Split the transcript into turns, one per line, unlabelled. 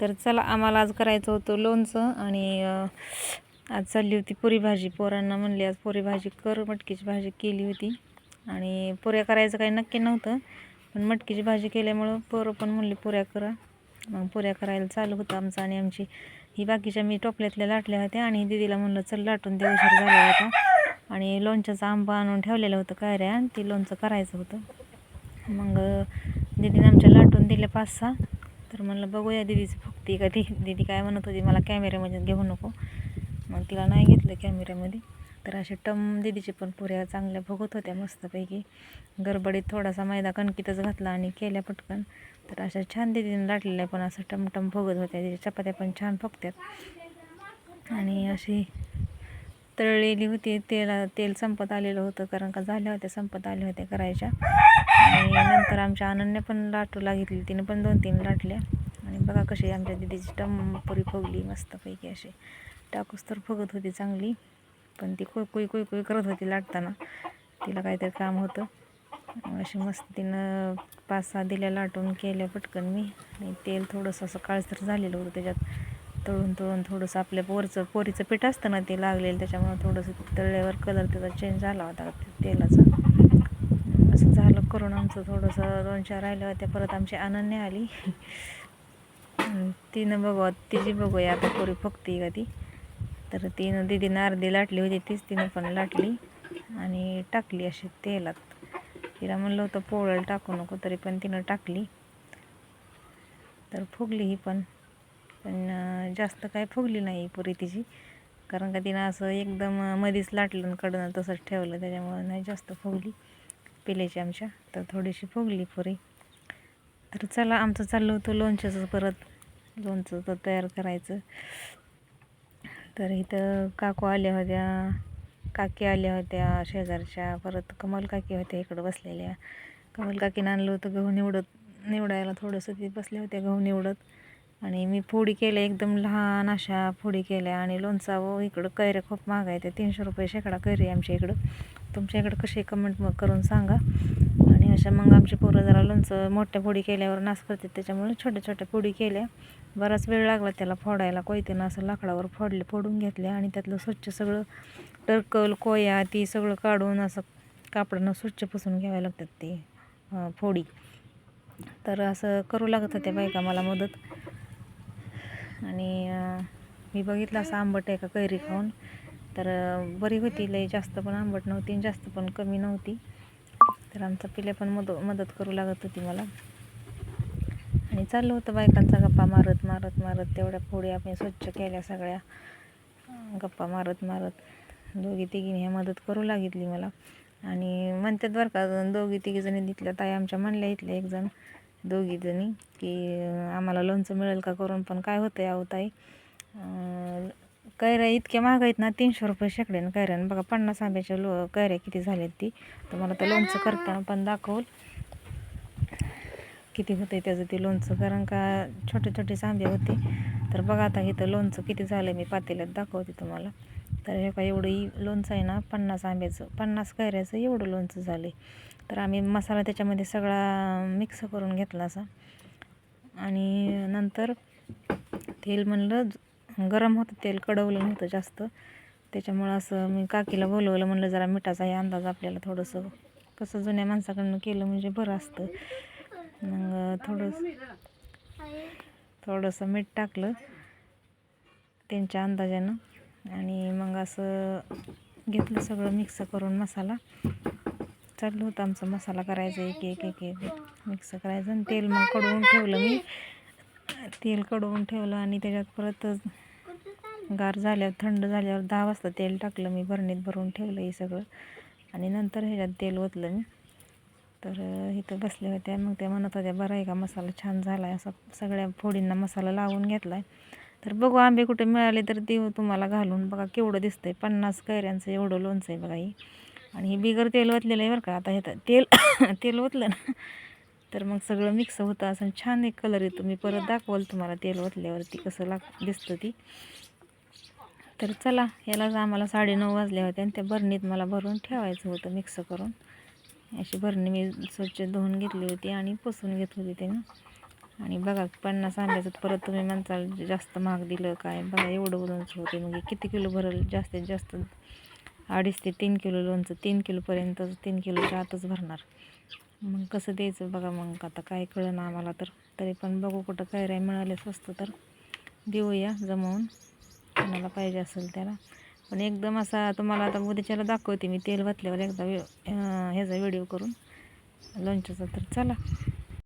तर चला आम्हाला आज करायचं होतं लोणचं आणि आज चालली होती पुरी भाजी. पोरांना म्हणली आज पुरी भाजी कर मटकीची भाजी केली होती. आणि पुऱ्या करायचं काही नक्की नव्हतं पण मटकीची भाजी केल्यामुळं पोरं पण म्हणली पुऱ्या करा. मग पुऱ्या करायला चालू होतं आमचं आणि आमची ही बाकीच्या मी टोपल्यातल्या लाटल्या होत्या आणि दिदीला म्हणलं चल लाटून दे उशीर झाला होता आणि लोणच्याचा आंबा आणून ठेवलेलं होतं कायऱ्या ती लोणचं करायचं होतं. मग दिदीने आमच्या लाटून दिल्या पाच सहा. तर म्हणलं बघूया दीदीची फुकती का ती. दीदी काय म्हणत होती मला कॅमेऱ्यामध्ये घेऊ नको. मग तिला नाही घेतलं कॅमेऱ्यामध्ये. तर असे टम दीदीचे पण पुऱ्या चांगल्या फुगत होत्या मस्तपैकी. गडबडीत थोडासा मैदा कणकीतच घातला आणि केल्या पटकन. तर अशा छान दीदीने लाटलेल्या पण असं टमटम फुगत होत्या. तिच्या चपात्या पण छान फुगत्यात. आणि अशी तळलेली होती. तेला तेल संपत आलेलं होतं कारण का झाल्या होत्या संपत आल्या होत्या करायच्या. आणि नंतर आमच्या अनन्या पण लाटू घेतली. तिने पण दोन तीन लाटल्या. आणि बघा कशी आमच्या दिदीची टम पुरी फुगली मस्तपैकी अशी. टाकूस तर फुगत होती चांगली पण ती कुई कुई करत होती लाटताना. तिला काहीतरी काम होतं. अशी मस्त तिनं पाच सहा दिल्या लाटून केल्या पटकन मी. आणि तेल थोडंसं असं काळसर झालेलं होतं त्याच्यात. तळून तळून थोडंसं आपल्या पोरचं पोरीचं पीठ असतं ना ते लागलेलं त्याच्यामुळं थोडंसं तळल्यावर कलर त्याचा चेंज झाला होता तेलाचा. असं झालं करून आमचं थोडंसं दोन चार राहिल्या होत्या परत आमची अनन्या आली. तिनं बघू तिची बघूया आता पोरी फुगती का ती. तर तिनं दिदीनं अर्धी लाटली होती तीच तिनं पण लाटली आणि टाकली अशी तेलात. तिला म्हणलं होतं पोळ्याला टाकू नको तरी पण तिनं टाकली. तर फुगली ही पण. पण जास्त काय फुगली नाही पुरी तिची. कारण का तिनं असं एकदम मध्येच मधीच लाटलं आणि कडनं तसंच ठेवलं त्याच्यामुळं नाही जास्त फुगली. पिल्याची आमच्या. तर थोडीशी फुगली पुरी. तर चला आमचं चाललं होतं लोणच्याचं परत. लोणचं तर तयार करायचं. तर इथं काकू आल्या होत्या. काकी आल्या होत्या शेजारच्या. परत कमल काकी होत्या इकडं बसलेल्या. कमल काकीनं आणलं होतं गहू निवडत. निवडायला थोडंसं ती बसल्या होत्या गहू निवडत. आणि मी फोडी केल्या एकदम लहान अशा फोडी केल्या. आणि लोणचा व इकडं कैऱ्या खूप महाग आहे त्या तीनशे रुपये शेकडा कैरी आमच्या इकडं. तुमच्या इकडं कसे कमेंट मग करून सांगा. आणि अशा मग आमची पोरं जरा लोणचं मोठ्या फोडी केल्यावर नास करतात. त्याच्यामुळे छोट्या छोट्या फोडी केल्या. बराच वेळ लागला त्याला फोडायला. कोयतीनं असं लाकडावर फोडले फोडून घेतले. आणि त्यातलं स्वच्छ सगळं टरकल कोया ती सगळं काढून असं कापडानं स्वच्छ पुसून घ्यावे लागतात ते फोडी. तर असं करू लागत होत्या बायका मला मदत? आणि मी बघितलं असं आंबट आहे का कैरी खाऊन. तर बरी होती लई जास्त पण आंबट नव्हती आणि जास्त पण कमी नव्हती. तर आमचा पिल्या पण मद मदत करू लागत होती मला. आणि चाललं होतं बायकांचा गप्पा मारत मारत मारत. तेवढ्या पुढे आपण स्वच्छ केल्या सगळ्या. गप्पा मारत मारत. दोघी तिघीने ह्या मदत करू लागितली मला. आणि म्हणतात बरं का दोघी तिघीजणी तिथल्या ताई आमच्या म्हणल्या इथल्या एक जण. की आम्हाला लोणचं मिळेल का करून? पण काय होतं आहे ताई? कैऱ्या इतक्या महाग आहेत ना तीनशे रुपये शेकड्यानं कैऱ्यानं बघा पन्नास आंब्याच्या लो कैऱ्या किती झाल्यात ती. तुम्हाला तर लोणचं करताना पण दाखवल किती होते त्याचं ते लोणचं. कारण का छोटे छोटेच आंबे होते. तर बघा आता इथं लोणचं किती झालं मी पातेल्यात दाखवते तुम्हाला. तर हे का एवढंही लोणचं आहे ना पन्नास आंब्याचं. पन्नास कैऱ्याचं एवढं लोणचं झालं तर आम्ही मसाला त्याच्यामध्ये सगळा मिक्स करून घेतला असा. आणि नंतर तेल म्हणलं गरम होतं तेल कडवलं नव्हतं जास्त. त्याच्यामुळं असं मी काकीला बोलवलं म्हणलं जरा मिठाचा हे अंदाज आपल्याला थोडंसं कसं जुन्या माणसाकडनं केलं म्हणजे बरं असतं. मग थोडंसं थोडंसं मीठ टाकलं त्यांच्या अंदाजानं. आणि मग असं घेतलं सगळं मिक्स करून मसाला. चाललं होतं आमचा मसाला करायचा एक एक एक एक मिक्स करायचं. आणि तेल मग कडवून ठेवलं मी. तेल कडवून ठेवलं आणि त्याच्यात परत गार झाल्यावर थंड झाल्यावर दहा वाजता तेल टाकलं मी भरणीत भरून ठेवलं हे सगळं. आणि नंतर ह्याच्यात तेल ओतलं मी. तर इथं बसल्या होत्या. मग त्या म्हणत होत्या बरं आहे का मसाला छान झाला आहे असा सगळ्या फोडींना मसाला लावून घेतला आहे तर बघू आंबे कुठे मिळाले तर देऊ तुम्हाला घालून बघा केवढं दिसतंय. पन्नास कैऱ्यांचं एवढं लोणचं आहे बघा ही. आणि हे बिगर तेल ओतलेलं आहे बरं का. आता हे तर तेल तेल ओतलं ना तर मग सगळं मिक्स होतं. असं छान एक कलर येतो. मी परत दाखवाल तुम्हाला तेल ओतल्यावरती कसं लाग दिसतं ती. तर चला यालाच आम्हाला साडेनऊ वाजल्या होत्या आणि त्या बरणीत मला भरून ठेवायचं होतं मिक्स करून. अशी भरणी मी स्वच्छ धुवून घेतली होती आणि पुसून घेत होती त्यानं आणि बघा पन्नास आंब्याचं परत तुम्ही म्हणताल जास्त महाग दिलं काय? बघा एवढं लोणचं होते मग किती किलो भरल? जास्तीत जास्त अडीच ते तीन किलो लोणचं तीन किलोपर्यंत तीन किलोच्या आतच भरणार. मग कसं द्यायचं बघा मग. आता काय कळलं आम्हाला तर. तरी पण बघू कुठं काय राय मिळाले स्वस्त तर. देऊया जमवून. कोणाला पाहिजे असेल त्याला. पण एकदम असा तुम्हाला आता उद्याच्याला दाखवते मी तेल घातल्यावर एकदा ह्याचा व्हिडिओ करून. लोणच्याचा तर चला.